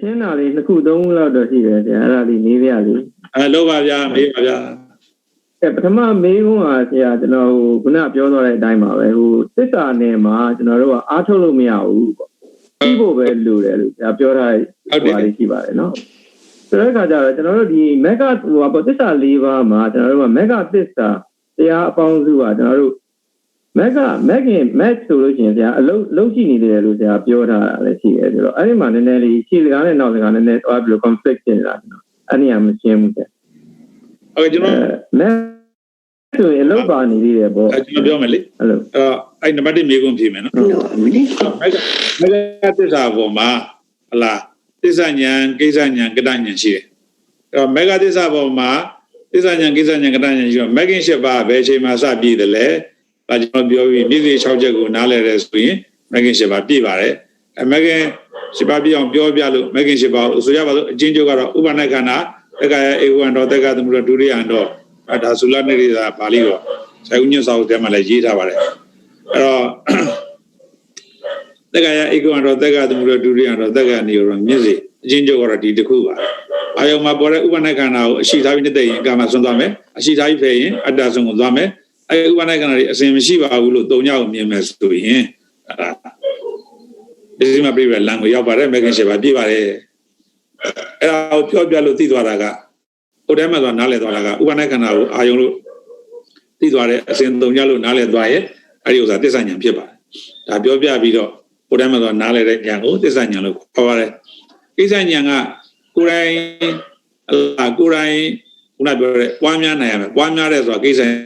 ရှင်းတာလေးနှစ်ခုသုံးခုလောက်တော့ရှိတယ်ဆရာအဲ့ဒါလေးနေပြလေးအဲလောပါဗျာမေးပါဗျာအဲပထမမေးခွန်းကဆရာကျွန်တော်ဟိုခုနပြောသွားတဲ့အတိုင်းပါပဲဟိုသစ္စာနယ်မှာကျွန်တော်တို့ကအားထုတ်လို့မရဘူးပေါ့ပြီးဖို့ပဲလိုတယ်လို့ဆရာပြောထားတဲ့ဟုတ်တယ်ဟိုဟာလေးရှိပါတယ်နော်ဆိုတဲ့အခါကျတော့ကျွန်တော်တို့ဒီမက်ကဟိုဟာပေါ့သစ္စာ၄ပါးမှာကျွန်တော်တို့ကမက်ကသစ္စာတရားအပေါင်းစုကကျွန်တော်တို့ မက်ကမက်ကင်မက်ဆိုလို့ရှိရင်ဆရာအလုံးလုံးရှိနေတယ်လို့ဆရာပြောထားတာလည်းရှိတယ်ဆိုတော့အဲ့ဒီမှာနည်းနည်းလေးခြေစကားနဲ့နောက်စကားနည်းနည်းသွားပြီးတော့ conflict ဖြစ်နေတာကျွန်တော်အဲ့ဒီကမရှင်းဘူးဆရာဟုတ်ကဲ့ကျွန်တော်မက်ဆိုရင်အလုပ်ပါနေသေးတယ်ပေါ့အဲကျွန်တော်ပြောမယ်လေအဲ့လိုအဲတော့အဲ့နံပါတ်1မေးခွန်းဖြေမယ်နော် No, really? မက်ကမက်ကသစ္စာပေါ်မှာဟလာသစ္စာဉာဏ်ကိစ္စဉာဏ်ကတ္တဉာဏ်ရှိတယ်အဲတော့မက်ကသစ္စာပေါ်မှာသစ္စာဉာဏ်ကိစ္စဉာဏ်ကတ္တဉာဏ်ရှိတော့မက်ကင်၈ပါးဘယ်အချိန်မှာစပြည့်တယ်လဲ ဒါကျွန်တော်ပြောပြီးမြစ်စီ6ချက်ကိုနားလည်ရဲဆိုရင်မက်ကင်၈ပါးပြည့်ပါတယ်အဲမက်ကင်၈ပါးပြည့်အောင်ပြောပြလို့မက်ကင်၈ပါးကိုဆိုရပါစို့အချင်းချုပ်ကတော့ဥပနခန္ဓာတက္ကရာဧဝံတော်တက္ကသမုဒ္ဒဒုရိယံတော်အဲဒါသုလနေရိသာပါဠိတော်ဇေယုညွတ်စာအုပ်ထဲမှာလည်းရေးထားပါတယ်အဲ့တော့တက္ကရာဧကဝံတော်တက္ကသမုဒ္ဒဒုရိယံတော်တက္ကနေရောမြင့်စေအချင်းချုပ်ကတော့ဒီတစ်ခုပါအာယုံမှာပေါ်တဲ့ဥပနခန္ဓာကိုအရှိထားပြီးနေတဲ့ရင်ကာမဆွမ်းသွားမယ်အရှိထားပြီးဖယ်ရင်အတ္တဆုံးကိုသွားမယ် အဲဥပနခန္ဓာတွေအစဉ်မရှိပါဘူးလို့တုံညကိုမြင်မယ်ဆိုရင်အဲ့ဒါဒီစီမှာပြည့်ရလမ်းကိုရောက်ပါတယ်မဂ္ဂင်ရှိပါပြည့်ပါတယ်အဲ့ဒါကိုပြောပြလို့သိသွားတာကဟိုတည်းမှာသွားနားလည်သွားတာကဥပနခန္ဓာကိုအာယုံလို့သိသွားတဲ့အစဉ်တုံညလို့နားလည်သွားရဲ့အဲ့ဒီဥစ္စာသစ္စာဉာဏ်ဖြစ်ပါတယ်ဒါပြောပြပြီးတော့ကိုယ်တိုင်မှာတော့နားလဲတဲ့ဉာဏ်ကိုသစ္စာဉာဏ်လို့ခေါ်ပါတယ်ကိစ္စဉာဏ်ကကိုယ်တိုင်အလားကိုယ်တိုင်ခုနပြောတဲ့ပွားများနိုင်ရမယ်ပွားများတဲ့ဆိုတာကိစ္စဉာဏ်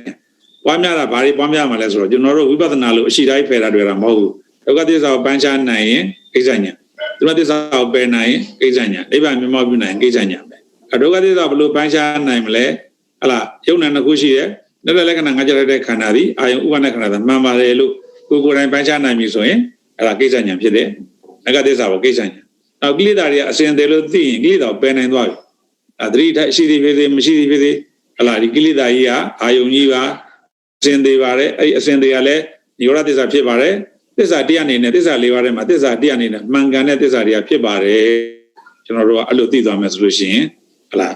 ပွားများတာဘာတွေပွားများမှာလဲဆိုတော့ကျွန်တော်တို့ဝိပဿနာလို့အရှိတိုင်းဖယ်တာတွေ့တာမဟုတ်ဘူးဒုက္ခသစ္စာကိုပန်းချနိုင်ရင်ကိစ္စဉာဏ်ဒုက္ခသစ္စာကိုပယ်နိုင်ရင်ကိစ္စဉာဏ်နိဗ္ဗာန်မြတ်မောပြုနိုင်ရင်ကိစ္စဉာဏ်ပဲအဒုက္ခသစ္စာဘယ်လိုပန်းချနိုင်မလဲဟလားယုံနာနှစ်ခုရှိတယ်လက်လက်လက္ခဏာငါကြရတဲ့ခန္ဓာဒီအာယုံဥပနခန္ဓာသာမှန်ပါတယ်လို့ကိုယ်ကိုယ်တိုင်ပန်းချနိုင်ပြီဆိုရင်အဲ့ဒါကိစ္စညာဖြစ်တယ်။အကသစ္စာဘောကိစ္စညာ။နောက်ကိလေသာတွေကအစဉ်တယ်လို့သိရင်ကိလေသာကိုပယ်နိုင်သွားပြီ။အဲသတိထားရှိသည်ဖြစ်စေမရှိသည်ဖြစ်စေဟလာဒီကိလေသာကြီးကအာယုံကြီးပါအ စဉ်သေးပါတယ်အဲ့ဒီအစဉ်သေးကလည်းនិရောဓသစ္စာဖြစ်ပါတယ်။သစ္စာတရားအနေနဲ့သစ္စာ၄ပါးထဲမှာသစ္စာတရားအနေနဲ့မှန်ကန်တဲ့သစ္စာတွေကဖြစ်ပါတယ်။ကျွန်တော်တို့ကအဲ့လိုသိသွားမယ်ဆိုလို့ရှိရင်ဟလာ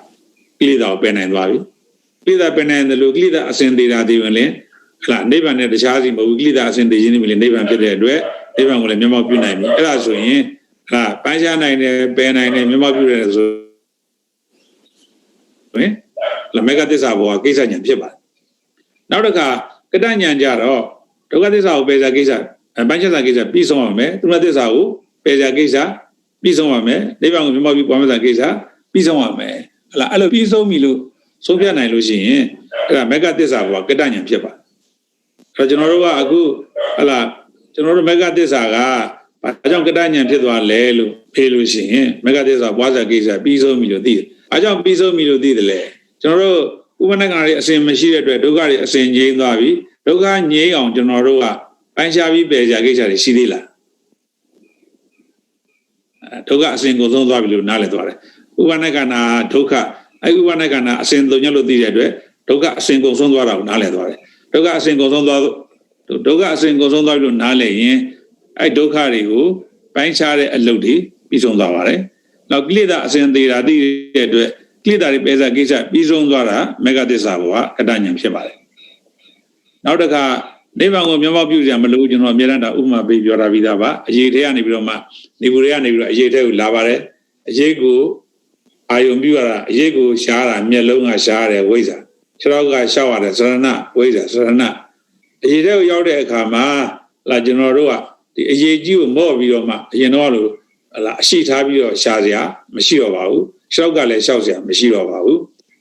ကိလေသာကိုပယ်နိုင်သွားပြီ။ကိလေသာပယ်နိုင်တယ်လို့ကိလေသာအစဉ်သေးတာဒီဝင်လင်ဟလာနိဗ္ဗာန်နဲ့တခြားစီမဟုတ်ဘူးကိလေသာအစဉ်သေးခြင်းနေပြီလေနိဗ္ဗာန်ဖြစ်တဲ့အတွက်နိဗ္ဗာန်ကိုလည်းမျက်မှောက်ပြုနိုင်ပြီအဲ့ဒါဆိုရင်ဟာပန်းရှားနိုင်တယ်ပယ်နိုင်တယ်မျက်မှောက်ပြုတယ်ဆိုဟင်လမေကသစ္စာဘောကကိစ္စညာဖြစ်ပါတယ် နောက်တစ်ခါကတ္တညာကြတော့ဒုက္ခသစ္စာကိုပယ်စားကိစ္စပန်းချစာကိစ္စပြီးဆုံးရမယ်သူမသစ္စာကိုပယ်စားကိစ္စပြီးဆုံးရမယ်နိဗ္ဗာန်ကိုမျက်မှောက်ပြုပွားများစာကိစ္စပြီးဆုံးရမယ်ဟလားအဲ့လိုပြီးဆုံးပြီလို့ဆုံးဖြတ်နိုင်လို့ရှိရင်အဲ့ဒါမေကသစ္စာဘောကကတ္တညာဖြစ်ပါတယ်အဲ့တော့ကျွန်တော်တို့ကအခုဟလားကျွန်တော်တို့မေဃသစ္စာကဘာကြောင့်ကတ္တဉာဏ်ဖြစ်သွားလဲလို့ဖြေလို့ရှိရင်မေဃသစ္စာပွားစာကိစ္စပြီးဆုံးပြီလို့သိတယ်။ဘာကြောင့်ပြီးဆုံးပြီလို့သိတယ်လဲ။ကျွန်တော်တို့ ဥပနကတွေအစဉ်မရှိတဲ့အတွက်ဒုက္ခတွေအစဉ်ငြိမ်းသွားပြီ။ဒုက္ခငြိမ်းအောင်ကျွန်တော်တို့ကပိုင်းခြားပြီးပယ်ကြကိစ္စတွေရှိသေးလား။အဲဒုက္ခအစဉ်ကိုသုံးသွားပြီလို့နားလည်သွားတယ်။ဥပနကနာဒုက္ခအဲဥပနကနာအစဉ်သုံးညလို့သိတဲ့အတွက်ဒုက္ခအစဉ်ကိုသုံးသွားတာကိုနားလည်သွားတယ်။ဒုက္ခအစဉ်ကိုသုံးသွားဒုက္ခအစဉ်ကိုဆုံးသွားပြီလို့နားလည်ရင်အဲ့ဒုက္ခတွေကိုပိုင်းခြားတဲ့အလုပ်တွေပြီးဆုံးသွားပါတယ်။နောက်ကိလေသာအစဉ်သေးတာသိတဲ့အတွက် ကိလေသာတွေပဲစားကိစ္စပြီးဆုံးသွားတာမေဃသစ္စာဘောကကတ္တဉာဏ်ဖြစ်ပါတယ်။နောက်တစ်ခါနိဗ္ဗာန်ကိုမျက်မှောက်ပြုကြမလို့ကျွန်တော်အများရန်တာဥပမာပေးပြောတာပြီးသားပါ။အရေးထဲကနေပြီးတော့မှနေဘူးတွေကနေပြီးတော့အရေးထဲကိုလာပါတယ်။အရေးကိုအာယုံပြုရတာအရေးကိုရှားတာမျက်လုံးကရှားတယ်ဝိဇ္ဇာခြေထောက်ကရှောက်ရတယ်သရဏဝိဇ္ဇာသရဏအရေးတဲ့ကိုရောက်တဲ့အခါမှာလာကျွန်တော်တို့ကဒီအရေးကြီးကိုမော့ပြီးတော့မှအရင်တော့လို့လာအရှိထားပြီးတော့ရှာစရာမရှိတော့ပါဘူး ရှောက်ကလည်းရှောက်စရာမရှိတော့ပါဘူး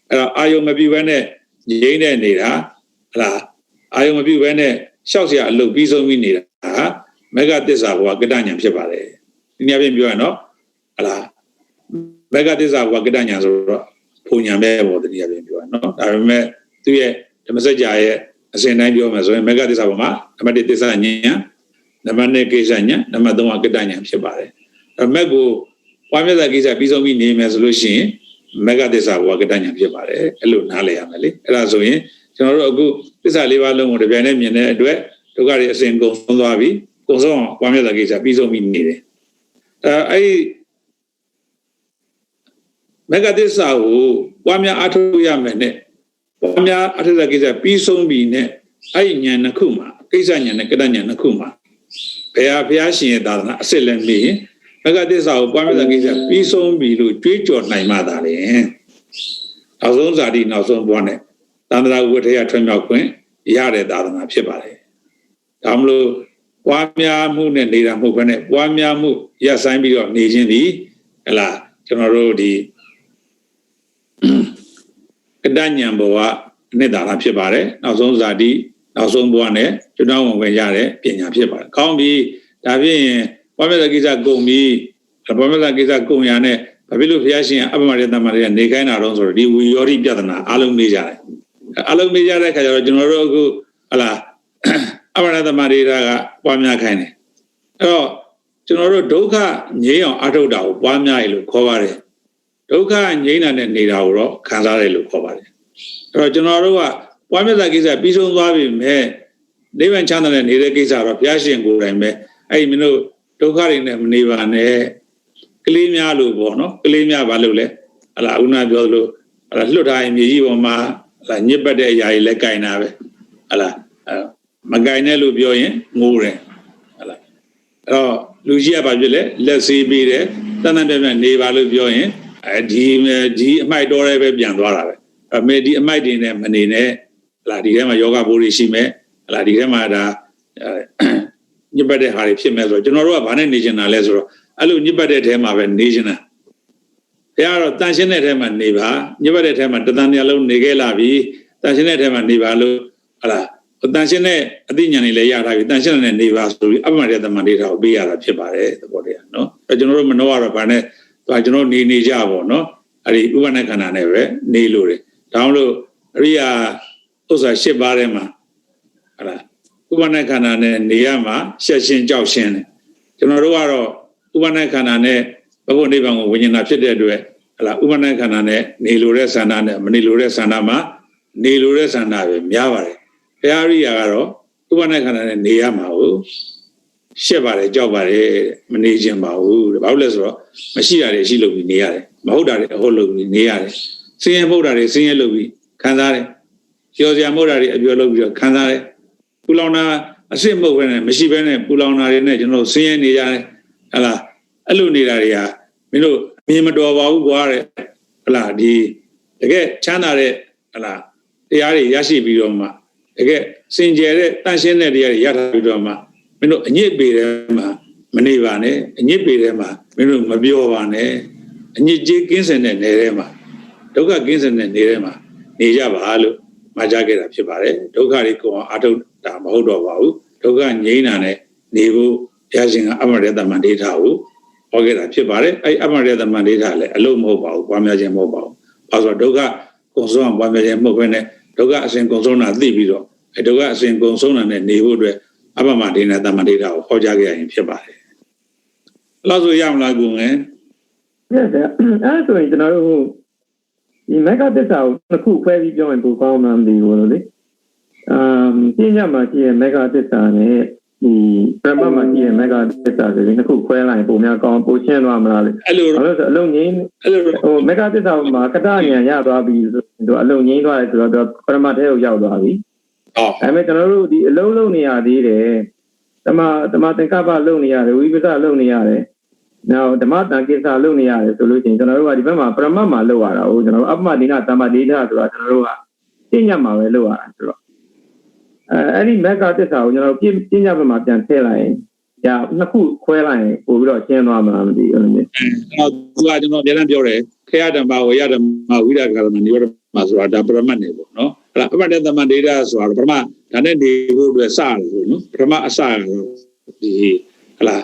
အဲ့တော့အာယုံမပြူဘဲနဲ့ငြိမ့်တဲ့နေတာဟလာအာယုံမပြူဘဲနဲ့ရှောက်စရာအလုပ်ပြီးဆုံးပြီးနေတာဟာမေဃသစ္စာဘဝကတ္တဉာဏ်ဖြစ်ပါတယ်ဒီနေ့အပြင်ပြောရနော်ဟလာမေဃသစ္စာဘဝကတ္တဉာဏ်ဆိုတော့ဖုန်ညာပဲပေါ့ဒီနေ့အပြင်ပြောရနော်ဒါပေမဲ့သူရဲ့ဓမ္မစကြာရဲ့အစဉ်တိုင်းပြောမယ်ဆိုရင်မေဃသစ္စာပေါ်မှာနံပါတ်1သစ္စာဉာဏ်နံပါတ်2ကိစ္စဉာဏ်နံပါတ်3ကကတ္တဉာဏ်ဖြစ်ပါတယ်အဲမက်ကို ပွားမြတ်စာကိစ္စပြီးဆုံးပြီးနေမယ်ဆိုလို့ရှိရင်မေဃသစ္စာဘောကတ္တဉာဏ်ဖြစ်ပါတယ်အဲ့လိုနားလည်ရမယ်လေအဲ့ဒါဆိုရင်ကျွန်တော်တို့အခုသစ္စာလေးပါးလုံးကိုတပြိုင်တည်းမြင်တဲ့အတွက်ဒုက္ခတွေအစဉ်ကုန်ဆုံးသွားပြီကုန်ဆုံးအောင်ပွားမြတ်စာကိစ္စပြီးဆုံးပြီးနေတယ်အဲအဲ့ဒီမဂ္ဂသစ္စာကိုပွားများအားထုတ်ရမယ်နဲ့ပွားများအားထုတ်တဲ့ကိစ္စပြီးဆုံးပြီနဲ့အဲ့ဒီဉာဏ်နှစ်ခုမှာကိစ္စဉာဏ်နဲ့ကတ္တဉာဏ်နှစ်ခုမှာဘယ်ဟာဘုရားရှင်ရဲ့သာသနာအစ်စ်လည်းမေးရင် မဂ္ဂသစ္စာကိုပွားများတဲ့ကိစ္စပြီးဆုံးပြီလို့ကြွေးကြော်နိုင်မှသာလေနောက်ဆုံးဇာတိနောက်ဆုံးဘဝနဲ့သန္တရာဥပထေယထွံ့မြောက်ခွင့်ရတဲ့သာသနာဖြစ်ပါတယ်ဒါမလို့ပွားများမှုနဲ့နေတာမဟုတ်ဘဲနဲ့ပွားများမှုရပ်ဆိုင်ပြီးတော့နေခြင်းဒီဟလာကျွန်တော်တို့ဒီကတ္တဉဏ်ဘဝအနှစ်သာရဖြစ်ပါတယ်နောက်ဆုံးဇာတိနောက်ဆုံးဘဝနဲ့ကျွန်တော်ဝင်ဝင်ရတဲ့ပညာဖြစ်ပါတယ်ကောင်းပြီဒါဖြင့် ပွားများတဲ့ကိစ္စကုန်ပြီပွားများတဲ့ကိစ္စကုန်ရနဲ့ဘာဖြစ်လို့ဘုရားရှင်အပမရေတမရေကနေခိုင်းတာတော့ဆိုတော့ဒီဝီယောရိပြဒနာအလုံးမေးကြတယ်အလုံးမေးကြတဲ့ခါကျတော့ကျွန်တော်တို့အခုဟလာအပမရေတမရေကပွားများခိုင်းတယ်အဲ့တော့ကျွန်တော်တို့ဒုက္ခငြိမ်းအောင်အထုတ်တာကိုပွားများရလို့ခေါ်ပါတယ်ဒုက္ခငြိမ်းတာနဲ့နေတာကိုတော့ခံစားရတယ်လို့ခေါ်ပါတယ်အဲ့တော့ကျွန်တော်တို့ကပွားများတဲ့ကိစ္စပြီးဆုံးသွားပြီမဲ့နိဗ္ဗာန်ချမ်းသာတဲ့နေတဲ့ကိစ္စတော့ဘုရားရှင်ကိုယ်တိုင်ပဲအဲ့ဒီမင်းတို့ ဒုက္ခတွေနဲ့မနေပါနဲ့ကလေးများလို့ပေါ့နော်ကလေးများဘာလို့လဲဟလာဦးနာပြောသလိုဟလာလွတ်ထားရင်မြေကြီးပေါ်မှာဟလာညစ်ပတ်တဲ့အရာတွေလည်းကင်တာပဲဟလာမကင်နဲ့လို့ပြောရင်ငိုးတယ်ဟလာအဲ့တော့လူကြီးကဘာဖြစ်လဲလက်ဆေးပေးတယ်တန်တန်ပြပြနေပါလို့ပြောရင်အဲဒီဒီအမိုက်တော်ရဲပဲပြန်သွားတာပဲအမေဒီအမိုက်တွေနဲ့မနေနဲ့ဟလာဒီထဲမှာယောဂဘိုးတွေရှိမယ်ဟလာဒီထဲမှာဒါ ညစ်ပတ်တဲ့ဟာတွေဖြစ်မဲ့ဆိုတော့ကျွန်တော်တို့ကဘာနဲ့နေချင်တာလဲဆိုတော့အဲ့လိုညစ်ပတ်တဲ့ထဲမှာပဲနေချင်တာဘုရားတော့တန်ရှင်းတဲ့ထဲမှာနေပါညစ်ပတ်တဲ့ထဲမှာတသန်တရားလုံးနေခဲ့လာပြီတန်ရှင်းတဲ့ထဲမှာနေပါလို့ဟလာတန်ရှင်းတဲ့အသိဉာဏ်တွေလည်းရထားပြီတန်ရှင်းတဲ့နေပါဆိုပြီးအပမရတမန်ဒေတာကိုပေးရတာဖြစ်ပါတယ်သဘောတရားနော်အဲကျွန်တော်တို့မနှောရတော့ဗာနဲ့သူကကျွန်တော်နေနေကြပါနော်အဲ့ဒီဥပနခန္ဓာနဲ့ပဲနေလို့တယ်ဒါမှမဟုတ်အရိယာဥစ္စာ၈ပါးထဲမှာဟလာဥ ပနခန္ဓာနဲ့နေရမှာရှက်ရှင်းကြောက်ရှင်းတယ်ကျွန်တော်တို့ကတော့ဥပနခန္ဓာနဲ့ဘဂဝနိဗ္ဗာန်ကိုဝิญဉာဏ်ဖြစ်တဲ့အတွက်ဟလာဥပနခန္ဓာနဲ့နေလိုတဲ့ဆန္ဒနဲ့မနေလိုတဲ့ဆန္ဒမှာနေလိုတဲ့ဆန္ဒပဲများပါတယ်ဘုရားရိယာကတော့ဥပနခန္ဓာနဲ့နေရမှာကိုရှက်ပါတယ်ကြောက်ပါတယ်မနေခြင်းပါဘူးဘာလို့လဲဆိုတော့မရှိတာတွေရှိလို့ပြီးနေရတယ်မဟုတ်တာတွေအဟုတ်လို့ပြီးနေရတယ်စင်းရဲမဟုတ်တာတွေစင်းရဲလို့ပြီးခံစားတယ်ကျော်စရာမဟုတ်တာတွေအပြောလို့ပြီးတော့ခံစားတယ် ပူလောင်တာအစ်စ်မဟုတ်ဘဲနဲ့မရှိဘဲနဲ့ပူလောင်တာတွေနဲ့ကျွန်တော်စင်းရဲနေကြတယ်ဟလားအဲ့လိုနေတာတွေကမင်းတို့မြင်မတော်ပါဘူးကွာတဲ့ဟလားဒီတကယ်ချမ်းသာတဲ့ဟလားတရားတွေရရှိပြီးတော့မှတကယ်စင်ကြယ်တဲ့တန့်ရှင်းတဲ့တရားတွေရထားပြီးတော့မှမင်းတို့အညစ်ပေထဲမှာမနေပါနဲ့အညစ်ပေထဲမှာမင်းတို့မပြောပါနဲ့အညစ်ကြေးကင်းစင်တဲ့နေထဲမှာဒုက္ခကင်းစင်တဲ့နေထဲမှာနေကြပါလို့မှာကြခဲ့တာဖြစ်ပါတယ်ဒုက္ခတွေကိုအာထုတ် တာမဟုတ်တော့ပါဘူးဒုက္ခငြိမ်းတာနဲ့နေဖို့ဘုရားရှင်ကအမရတမန်ဒေတာကိုဟောခဲ့တာဖြစ်ပါတယ်အဲ့အမရတမန်ဒေတာလည်းအလုံးမဟုတ်ပါဘူးပွားများခြင်းမဟုတ်ပါဘူးအဲဆိုဒုက္ခကုံဆုံးအောင်ပွားများခြင်းမဟုတ်ဘဲနဲ့ဒုက္ခအစဉ်ကုံဆုံးတာသိပြီးတော့အဲဒုက္ခအစဉ်ကုံဆုံးတာနဲ့နေဖို့အတွက်အပမဒေနာတမန်ဒေတာကိုဟောကြားခဲ့ရင်ဖြစ်ပါတယ်အဲ့လိုဆိုရမလားကိုငယ် Yes အဲ့ဆိုရင်ကျွန်တော်တို့ဒီမဂ္ဂသစ္စာကိုတစ်ခုခွဲပြီးပြောရင်ပိုကောင်းမှမသိဘူးလို့လေ အမ်ပြညတ်မှာရှိရဲ့မဂ္ဂသစ္စာနဲ့ဒီပရမတ်မှာရှိရဲ့မဂ္ဂသစ္စာဆိုရင်တစ်ခုခွဲလိုက်ပုံများကောင်းပိုရှင်းသွားမလားလေအဲ့လိုဘာလို့လဲဆိုအလုံးငိမ့်အဲ့လိုဟိုမဂ္ဂသစ္စာမှာကတ္တဉာဏ်ရသွားပြီဆိုတော့အလုံးငိမ့်သွားတယ်ဆိုတော့ပရမတ်ထဲကိုရောက်သွားပြီဟောဒါပေမဲ့ကျွန်တော်တို့ဒီအလုံးလုံးနေရသေးတယ်တမတမသင်္ကပ္ပလုံးနေရတယ်ဝိပဿနာလုံးနေရတယ်နောက်ဓမ္မတန်ကိစ္စလုံးနေရတယ်ဆိုလို့ရှိရင်ကျွန်တော်တို့ကဒီဘက်မှာပရမတ်မှာလုံးရတာဟုတ်ကျွန်တော်တို့အပ္ပမဒိနာသမ္မာဒိနာဆိုတာကျွန်တော်တို့ကပြညတ်မှာပဲလုံးရတာဆိုတော့ အဲအဲ့ဒီမက္ကသစ္စာကိုကျွန်တော်တို့ပြပြညတ်ဘက်မှာပြန်ထည့်လိုက်ရင်ဒါနှစ်ခုခွဲလိုက်ရင်ပို့ပြီးတော့ရှင်းသွားမှာမသိဘူးလို့ကျွန်တော်သူကကျွန်တော်ပြန်ပြန်ပြောတယ်ခေယဓမ္မဝေယဓမ္မဝိရကရမနိရောဓမဆိုတာဒါပရမတ်နေပေါ့နော်အဲ့ဒါအပတ္တသမန္ဒေတာဆိုတာပရမတ်ဒါနဲ့နေဖို့အတွက်စတယ်လို့နော်ပရမတ်အစကတော့ဒီဟလာ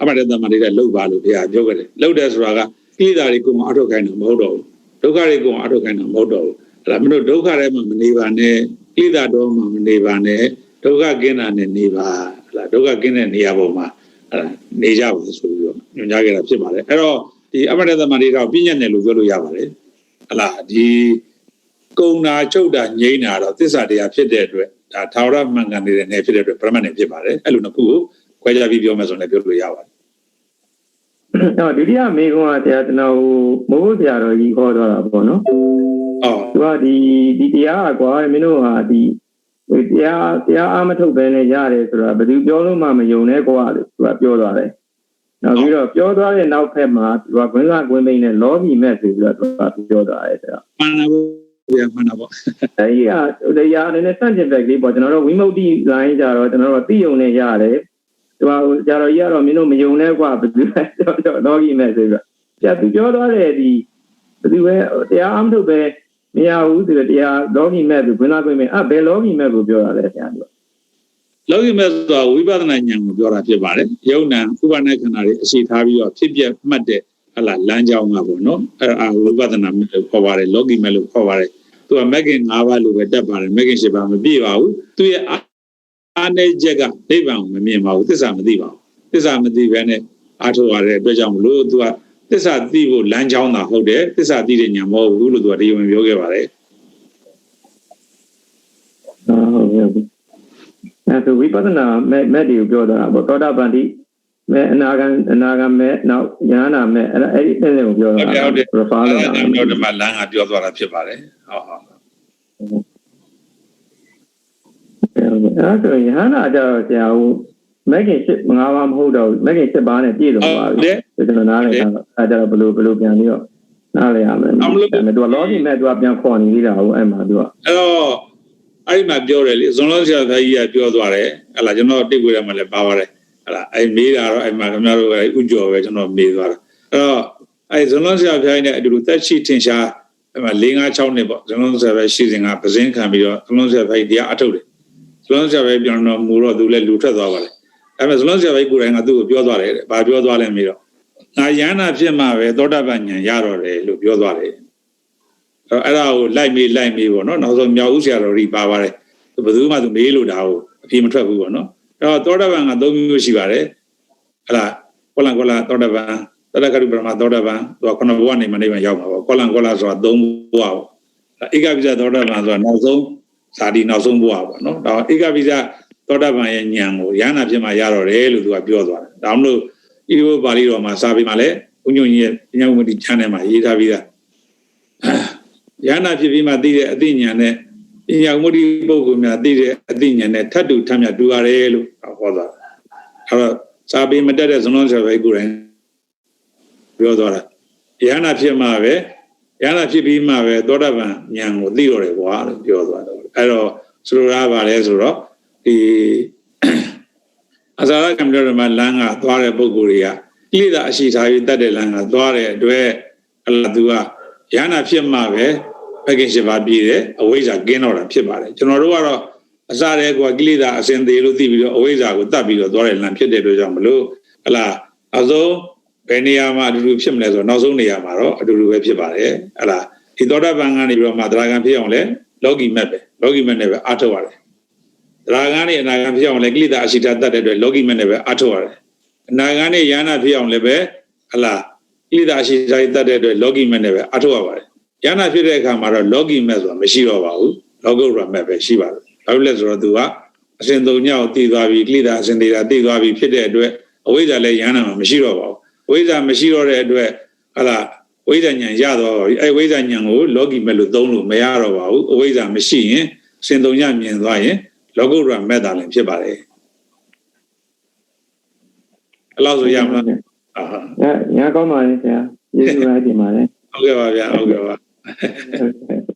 အပတ္တသမန္ဒေတာလောက်ပါလို့ဘုရားပြောခဲ့တယ်လောက်တယ်ဆိုတာကကိလေသာတွေကိုမအထုတ်ခိုင်းတာမဟုတ်တော့ဘူးဒုက္ခတွေကိုမအထုတ်ခိုင်းတာမဟုတ်တော့ဘူးအဲ့ဒါမင်းတို့ဒုက္ခထဲမှာမနေပါနဲ့ ကိလေသာတော့မှမနေပါနဲ့ဒုက္ခကင်းတာနဲ့နေပါဟလာဒုက္ခကင်းတဲ့နေရာပေါ်မှာအဲ့ဒါနေကြပါဆိုပြီးတော့ညွှန်ကြားခဲ့တာဖြစ်ပါတယ်အဲ့တော့ဒီအပတ္တသမန္ဒေတာကိုပြည့်ညတ်တယ်လို့ပြောလို့ရပါတယ်ဟလာဒီကုံနာချုပ်တာငြိမ်းတာတော့သစ္စာတရားဖြစ်တဲ့အတွက်ဒါထာဝရမှန်ကန်နေတဲ့နယ်ဖြစ်တဲ့အတွက်ပရမတ်နယ်ဖြစ်ပါတယ်အဲ့လိုနှစ်ခုကိုခွဲခြားပြီးပြောမယ်ဆိုရင်လည်းပြောလို့ရပါတယ်ဟတော့ဒုတိယမေကွန်းကတရားကျွန်တော်မိုးဆရာတော်ကြီးခေါ်သွားတာပေါ့နော်အော် သူကဒီဒီတရားကွာမင်းတို့ဟာဒီတရားတရားအားမထုတ်ဘဲနဲ့ရတယ်ဆိုတာဘယ်သူပြောလို့မှမယုံနဲ့ကွာလို့သူကပြောသွားတယ်နောက်ပြီးတော့ပြောသွားတဲ့နောက်ဖက်မှာသူကခွင်းကခွင်းမိန်နဲ့လောဘီမဲ့ဆိုပြီးတော့သူကပြောသွားတယ်ဆိုတော့မှန်တယ်ဗျာမှန်တယ်ပေါ့အဲဒီကတရားနည်းနည်းစန့်ကျင်ဘက်ကလေးပေါ့ကျွန်တော်တို့ဝိမု ക്തി လိုင်းကြတော့ကျွန်တော်တို့သိယုံနဲ့ရတယ်သူကကြတော့ကြီးကတော့မင်းတို့မယုံနဲ့ကွာဘယ်သူလဲတော့လောဘီမဲ့ဆိုပြီးတော့ကျသူပြောသွားတယ်ဒီဘယ်သူပဲတရားအားမထုတ်ပဲ မရဘူးဆိုတော့တရားလောကီမဲ့ဆိုခွင်းသားခွင်းမဲ့အဘယ်လောကီမဲ့ကိုပြောတာလဲဆရာတို့လောကီမဲ့ဆိုတာဝိပဿနာဉာဏ်ကိုပြောတာဖြစ်ပါတယ်ယုံနာဥပနာခန္ဓာတွေအရှိထားပြီးတော့ဖြစ်ပြမှတ်တဲ့ဟလာလမ်းကြောင်းကပေါ့နော်အဲအာဝိပဿနာမဲ့လို့ခေါ်ပါတယ်လောကီမဲ့လို့ခေါ်ပါတယ်သူကမက်ကင်၅ပါးလို့ပဲတက်ပါတယ်မက်ကင်၈ပါးမပြည့်ပါဘူးသူရဲ့အာနေချက်ကနိဗ္ဗာန်ကိုမမြင်ပါဘူးသစ္စာမသိပါဘူးသစ္စာမသိဘဲနဲ့အားထုတ်ရတဲ့အတွက်ကြောင့်မလို့သူက သစ္စာသိဖို့လမ်းကြောင်းသာဟုတ်တယ်သစ္စာသိတဲ့ဉာဏ်မဟုတ်ဘူးလို့သူကတရားဝင်ပြောခဲ့ပါတယ်ဟုတ်ကဲ့အဲသူဝိပဿနာမဲ့မဲ့တွေကိုပြောတာပေါ့သောတာပန်တိမဲ့အနာဂံအနာဂံမဲ့နောက်ညာနာမဲ့အဲ့ဒါအဲ့ဒီအင်းကိုပြောတာဟုတ်တယ်ဟုတ်တယ်ပရဖာအဲ့လို့ဒါကြောင့်တော့ဒီမှာလမ်းကပြောသွားတာဖြစ်ပါတယ်ဟုတ်ဟုတ်အဲ့ဒါဆိုရဟန္တာကြတော့ဆရာဦး မဂ်ကင်7 5ပါးမဟုတ်တော့မဂ်ကင်7ပါးနဲ့ပြည့်စုံပါပြီတယ်ဆိုကျွန်တော်နားလည်တာအဲ့ဒါကြတော့ဘယ်လိုဘယ်လိုပြန်ပြီးတော့နားလည်ရမလဲဒါပေမဲ့သူကလောကီမဲ့သူကပြန်ခေါ်နေသေးတာဟုတ်အဲ့မှာသူကအဲ့တော့အဲ့ဒီမှာပြောတယ်လေဇွန်လုံးဆရာသားကြီးကပြောသွားတယ်ဟလာကျွန်တော်တိတ်ခွေရမှာလည်းပါပါတယ်ဟလာအဲ့မေးတာတော့အဲ့မှာခင်ဗျားတို့ဥကြော်ပဲကျွန်တော်မေးသွားတာအဲ့တော့အဲ့ဇွန်လုံးဆရာဖျားကြီးနဲ့အတူတူတက်ရှိထင်ရှားအဲ့မှာ၄၅6နှစ်ပေါ့ဇွန်လုံးဆရာပဲရှိစဉ်ကပဇင်းခံပြီးတော့ဇွန်လုံးဆရာဖျားကြီးတရားအထုတ်တယ်ဇွန်လုံးဆရာပဲပြန်တော့မူတော့သူလည်းလူထွက်သွားပါတယ် အဲ့မဲ့ဇွန်လုံးဆရာပဲကိုယ်တိုင်ကသူ့ကိုပြောသွားတယ်တဲ့ဘာပြောသွားလဲမေးတော့ငါယန္နာဖြစ်မှပဲသောတာပန်ဉာဏ်ရတော့တယ်လို့ပြောသွားတယ်အဲ့ဒါကိုလိုက်မေးလိုက်မေးပေါ့နော်နောက်ဆုံးမြောက်ဦးဆရာတော်ကြီးပါပါတယ်ဘယ်သူမှသူမေးလို့ဒါကိုအပြေမထွက်ဘူးပေါ့နော်အဲ့တော့သောတာပန်က၃မျိုးရှိပါတယ်ဟလာကောလံကောလာသောတာပန်တတကရုပရမသောတာပန်သူကခုနဘဝနေမနေမှရောက်မှာပေါ့ကောလံကောလာဆိုတာ၃ဘဝပေါ့ဧကပိစသောတာပန်ဆိုတာနောက်ဆုံးဇာတိနောက်ဆုံးဘဝပေါ့နော်ဒါဧကပိစ သောတာပန်ရဲ့ဉာဏ်ကိုရဟနာဖြစ်မှရတော့တယ်လို့သူကပြောသွားတယ်ဒါမှမဟုတ်ဣရိဝပါဠိတော်မှာစာပေမှာလည်းဘုညုံကြီးရဲ့ဉာဏ်ဝတ္တိချမ်းထဲမှာရေးထားပြီးသားယန္နာဖြစ်ပြီးမှသိတဲ့အသိဉာဏ်နဲ့ပညာမုဒ္ဓိပုဂ္ဂိုလ်များသိတဲ့အသိဉာဏ်နဲ့ထပ်တူထပ်မြတ်တူရတယ်လို့ဟောသွားတယ်။အဲတော့စာပေမတက်တဲ့ဇွန်လုံးဆရာပဲကိုယ်တိုင်ပြောသွားတာယန္နာဖြစ်မှပဲယန္နာဖြစ်ပြီးမှပဲသောတာပန်ဉာဏ်ကိုသိတော့တယ်ကွာလို့ပြောသွားတယ်။အဲတော့ဆိုလိုတာကဘာလဲဆိုတော့ ဒီအဇာရကံပြောတယ်မှာလမ်းကသွားတဲ့ပုဂ္ဂိုလ်တွေကကိလေသာအရှိထားပြီးတတ်တဲ့လမ်းကသွားတဲ့အတွက်အလားသူကရဟနာဖြစ်မှပဲဘဂင်ရှိပါပြည့်တယ်အဝိဇ္ဇာကင်းတော့တာဖြစ်ပါတယ်ကျွန်တော်တို့ကတော့အစတည်းကကိလေသာအစဉ်သေးလို့သိပြီးတော့အဝိဇ္ဇာကိုတတ်ပြီးတော့သွားတယ်လမ်းဖြစ်တဲ့အတွက်ကြောင့်မလို့ဟလာအဆုံးဘယ်နေရာမှာအတူတူဖြစ်မလဲဆိုတော့နောက်ဆုံးနေရာမှာတော့အတူတူပဲဖြစ်ပါတယ်ဟလာဒီသောတာပန်ကနေပြီးတော့မှသရဂံဖြစ်အောင်လဲလောကီမက်ပဲလောကီမက်နဲ့ပဲအားထုတ်ရတယ် သရဂံနဲ့အနာဂံဖြစ်အောင်လဲကိလေသာအရှိတာတတ်တဲ့အတွက်လောကီမက်နဲ့ပဲအားထုတ်ရတယ်အနာဂံနဲ့ယန္နာဖြစ်အောင်လည်းပဲဟလာဣဒာရှိဆိုင်တတ်တဲ့အတွက်လောကီမက်နဲ့ပဲအထောက်ရပါတယ်။ယန္နာဖြစ်တဲ့အခါမှာတော့လောကီမက်ဆိုတာမရှိတော့ပါဘူး။လောကုတ္တရမက်ပဲရှိပါတယ်။ဘာလို့လဲဆိုတော့သူကအစဉ်သုံးညောက်တည်သွားပြီကိလေသာအစဉ်သေးတာတည်သွားပြီဖြစ်တဲ့အတွက်အဝိဇ္ဇာလည်းယန္နာမှာမရှိတော့ပါဘူး။အဝိဇ္ဇာမရှိတော့တဲ့အတွက်ဟလာဝိဇ္ဇာဉာဏ်ရတော့ပါပြီ။အဲဝိဇ္ဇာဉာဏ်ကိုလောကီမက်လို့သုံးလို့မရတော့ပါဘူး။အဝိဇ္ဇာမရှိရင်အစဉ်သုံးညမြင်သွားရင် လောကုတ္တရမက်တာလည်းဖြစ်ပါတယ်။အဲ့လောက်ဆိုရမလား။အာဟာညညကောင်းပါလေဆရာယေရှုအားတင်ပါလေဟုတ်ကဲ့ပါဗျာဟုတ်ကဲ့ပါဟုတ်ကဲ့